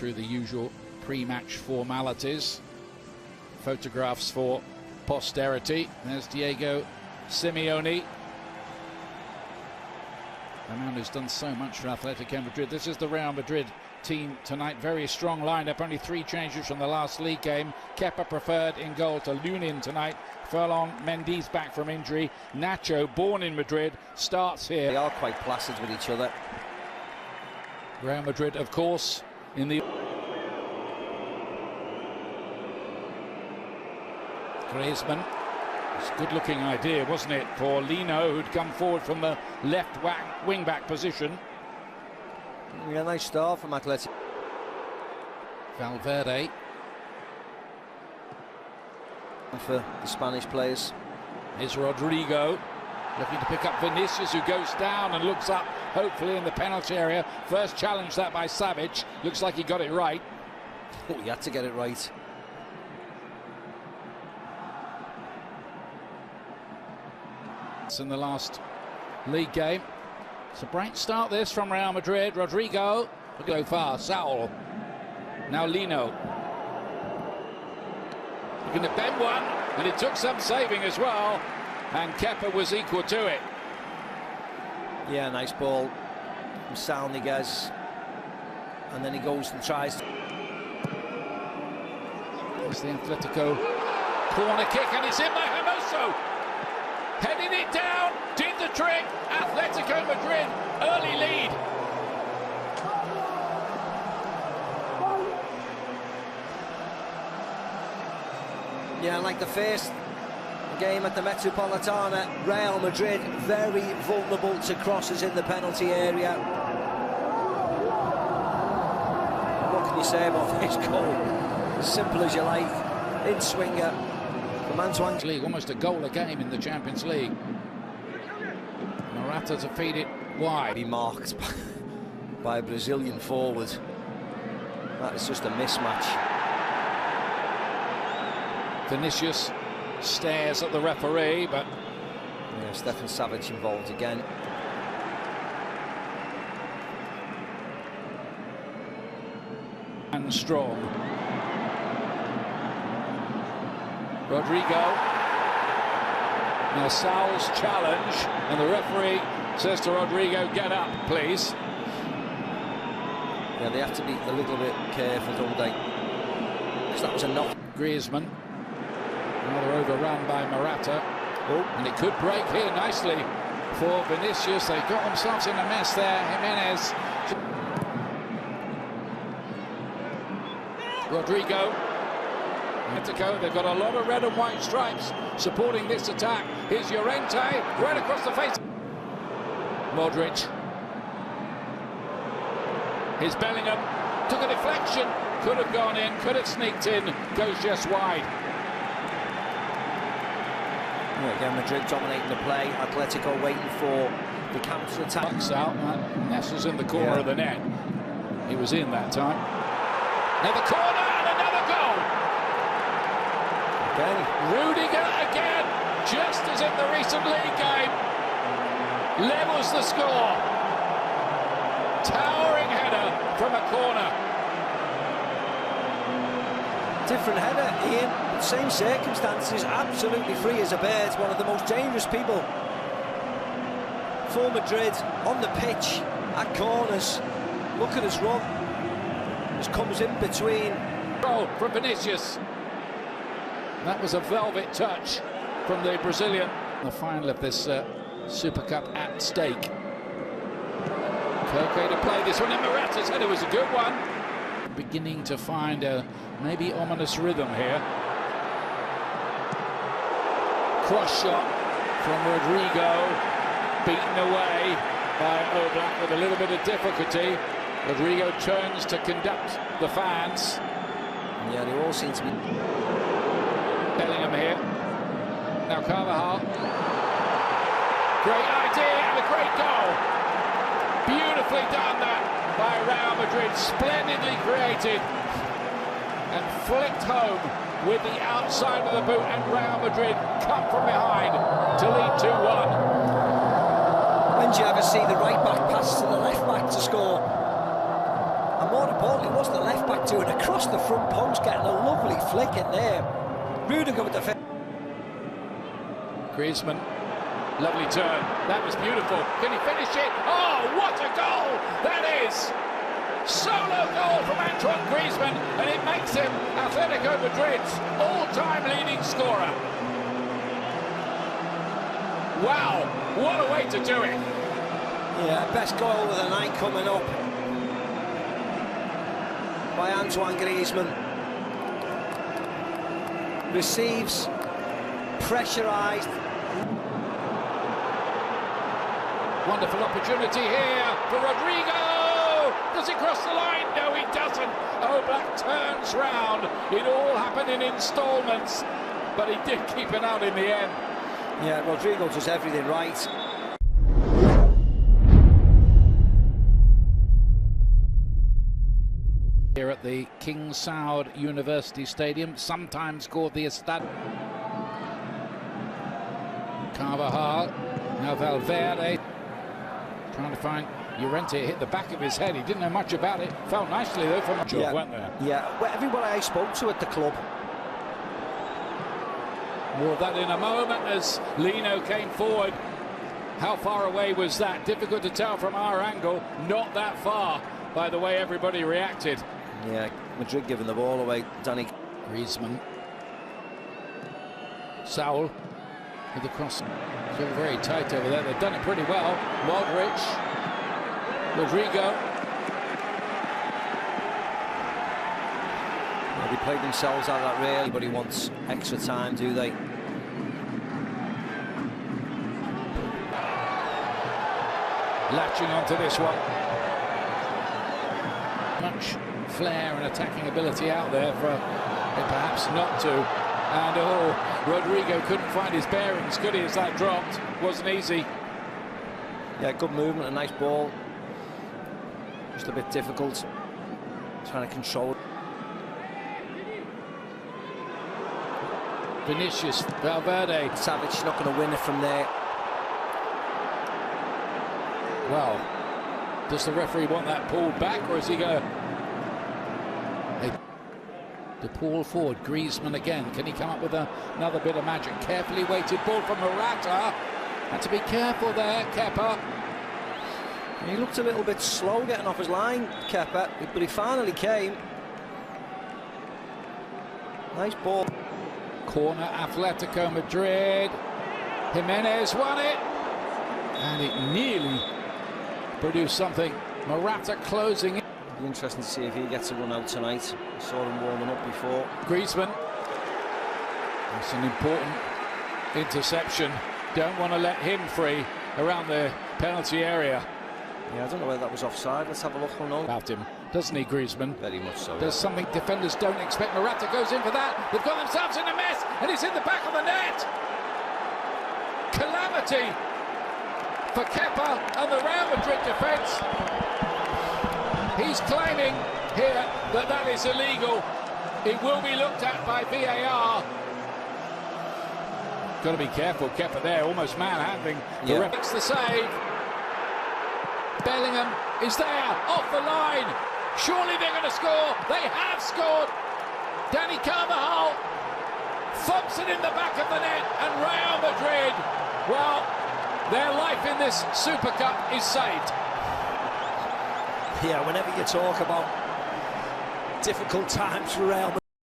through the usual pre-match formalities. Photographs for posterity. There's Diego Simeone. A man who's done so much for Atletico Madrid. This is the Real Madrid team tonight. Very strong lineup. Only three changes from the last league game. Kepa preferred in goal to Lunin tonight. Furlong, Mendy's back from injury. Nacho, born in Madrid, starts here. They are quite placid with each other. Real Madrid, of course, in the Griezmann. It's a good-looking idea, wasn't it, for Lino, who'd come forward from the left wing-back position. Yeah, nice start from Atletico. Valverde. For the Spanish players. Is Rodrigo looking to pick up Vinicius, who goes down and looks up, hopefully in the penalty area. First challenge that by Savage. Looks like he got it right. Oh, he had to get it right. in the last league game. It's a bright start this from Real Madrid. Rodrigo will go far. Saul. Now Lino. Looking to bend one, and it took some saving as well. And Kepa was equal to it. Yeah, nice ball from Saul Niguez. And then he goes and tries. There's the Atletico corner kick, and it's in by Hermoso heading it down, did the trick. Atletico Madrid, early lead. Yeah, like the first game at the Metropolitana, Real Madrid very vulnerable to crosses in the penalty area. What can you say about this goal? As simple as you like, in swinger, from Antoine. League, almost a goal a game in the Champions League. Morata to feed it wide. Be marked by, by a Brazilian forward. That is just a mismatch. Vinicius stares at the referee, but yeah, Stefan Savage involved again. And strong. Rodrigo. Now Saul's challenge, and the referee says to Rodrigo, get up, please. Yeah, they have to be a little bit careful, don't they? Because that was a knock. Griezmann. Overrun by Morata. Oh. And it could break here nicely for Vinicius. They got themselves in a mess there. Jimenez. Rodrigo Atletico, they've got a lot of red and white stripes supporting this attack. Here's Llorente, right across the face. Modric. Here's Bellingham, took a deflection, could have gone in, could have sneaked in, goes just wide. Again, Madrid dominating the play, Atletico waiting for the counter-attack. Bucks out, uh, Nessels in the corner yeah. of the net. He was in that time. Another corner and another goal. again. Rudiger again, just as in the recent league game. Levels the score. Towering header from a corner. Different header, Ian. Same circumstances, absolutely free as a bird. One of the most dangerous people for Madrid on the pitch at corners. Look at his run. Just comes in between. Oh, from Vinicius. That was a velvet touch from the Brazilian. The final of this uh, Super Cup at stake. Koke to play this one, and Morata said it was a good one. Beginning to find a maybe ominous rhythm here. Cross shot from Rodrigo, beaten away by Oblak with a little bit of difficulty. Rodrigo turns to conduct the fans. Yeah, they all seem to be Bellingham here. Now Carvajal. Great idea and a great goal. Beautifully done that by Real Madrid. Splendidly created and flicked home with the outside of the boot and Real Madrid come from behind to lead 2-1. When do you ever see the right back pass to the left back to score? And more importantly, was the left back doing across the front post, getting a lovely flick in there. Rudiger with the. Griezmann, lovely turn. That was beautiful. Can he finish it? Oh, what a goal that is! Solo goal from Antoine Griezmann, and it makes him Atletico Madrid's all-time leading scorer. Wow, what a way to do it! Yeah, best goal of the night coming up by Antoine Griezmann. Receives, pressurised. Wonderful opportunity here for Rodrigo! Does he cross the line? No, he doesn't. Oh, Oblak turns round. It all happened in instalments, but he did keep it out in the end. Yeah, Rodrigo does everything right. Here at the King Saud University Stadium, sometimes called the Estad. Carvajal, now Valverde, trying to find Llorente hit the back of his head. He didn't know much about it. Felt nicely though from job, yeah, went there. Yeah, well, everybody I spoke to at the club. More of that in a moment as Lino came forward. How far away was that? Difficult to tell from our angle. Not that far by the way everybody reacted. Yeah, Madrid giving the ball away. Danny Griezmann. Saul with the cross. It's all very tight over there. They've done it pretty well. Modric. Rodrigo. Yeah, they played themselves out of that really. Anybody wants extra time, do they? Latching onto this one. Much flair and attacking ability out there for perhaps not to. And oh, Rodrigo couldn't find his bearings. Good as that dropped. Wasn't easy. Yeah, good movement, a nice ball. Just a bit difficult. Trying to control. Vinicius, Valverde. Savage not going to win it from there. Well, does the referee want that pulled back or is he going to... The pull forward, Griezmann again. Can he come up with a, another bit of magic? Carefully weighted ball from Morata. Had to be careful there, Kepa. He looked a little bit slow getting off his line, Kepa, but he finally came. Nice ball. Corner, Atletico Madrid. Jimenez won it. And it nearly produced something. Morata closing in. Be interesting to see if he gets a run out tonight. I saw him warming up before. Griezmann. That's an important interception. Don't want to let him free around the penalty area. Yeah, I don't know whether that was offside. Let's have a look. on About him, doesn't he, Griezmann? Very much so. There's yeah. something defenders don't expect. Morata goes in for that. They've got themselves in a mess, and it's in the back of the net. Calamity for Kepa and the Real Madrid defence. He's claiming here that that is illegal. It will be looked at by VAR. Got to be careful, Kepa there, almost manhandling. The ref makes the save. Bellingham is there, off the line. Surely they're going to score. They have scored. Danny Carvajal thumps it in the back of the net, and Real Madrid, well, their life in this Super Cup is saved. Yeah, whenever you talk about difficult times for Real.